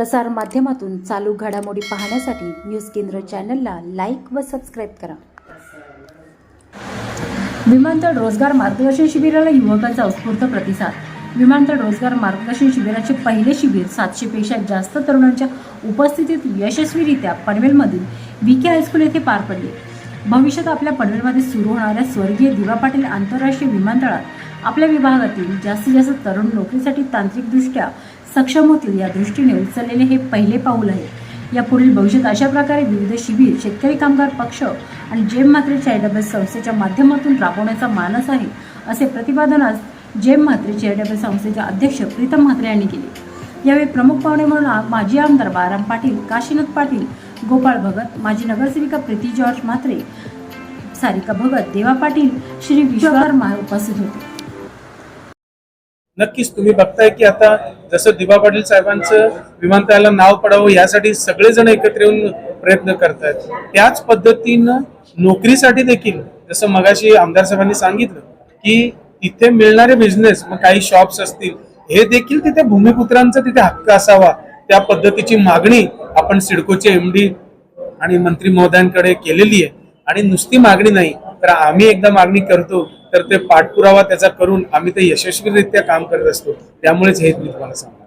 प्रसार माध्यमातून चालू घडामोडी पाहण्यासाठी न्यूज केंद्र चॅनलला लाईक व सबस्क्राईब करा. विमानतळ रोजगार मार्गदर्शन शिबिराला युवकांचा उत्स्फूर्त प्रतिसाद. विमानतळ रोजगार मार्गदर्शन शिबिराचे पहिले शिबिर सातशेपेक्षा जास्त तरुणांच्या उपस्थितीत यशस्वीरित्या पनवेलमधील वी के हायस्कूल येथे पार पडले. भविष्यात आपल्या पनवेलमध्ये सुरू होणाऱ्या स्वर्गीय दिवा पाटील आंतरराष्ट्रीय विमानतळात आपल्या विभागातील जास्तीत जास्त तरुण नोकरीसाठी तांत्रिकदृष्ट्या सक्षम होतील या दृष्टीने उचललेले हे पहिले पाऊल आहे. यापुढील भविष्यात अशा प्रकारे विविध शिबिर शेतकरी कामगार पक्ष आणि जेम म्हात्रे चॅरिटेबल संस्थेच्या माध्यमातून राबवण्याचा मानस आहे असे प्रतिपादन आज जेम म्हात्रे चॅरिटेबल संस्थेचे अध्यक्ष प्रीतम म्हात्रे यांनी केले. यावेळी प्रमुख पाहुणे म्हणून माजी आमदार बाराम पाटील काशीनाथ पाटील गोपाळ भगत माजी नगरसेविका प्रीती जॉर्ज म्हात्रे सारिका भगत देवा पाटील श्री विश्वकर्मा उपस्थित होते. नक्कीच तुम्ही बघताय की आता जसं दिबा पाटील साहेबांचं विमानतळाला नाव पडावं यासाठी सगळेजण एकत्र येऊन प्रयत्न करतायत. त्याच पद्धतीनं नोकरीसाठी देखील जसं मगाशी आमदार साहेबांनी सांगितलं की तिथे मिळणारे बिझनेस मग काही शॉप्स असतील हे देखील तिथे भूमिपुत्रांचा तिथे हक्क असावा. त्या पद्धतीची मागणी आपण सिडकोचे एमडी आणि मंत्री महोदयांकडे केलेली आहे. आणि नुसती मागणी नाही तर आम्ही एकदा मागणी करतो तर ते पाठपुरावा त्याचा करून आम्ही ते यशस्वीरित्या काम करत असतो. त्यामुळेच हे मी तुम्हाला सांगतो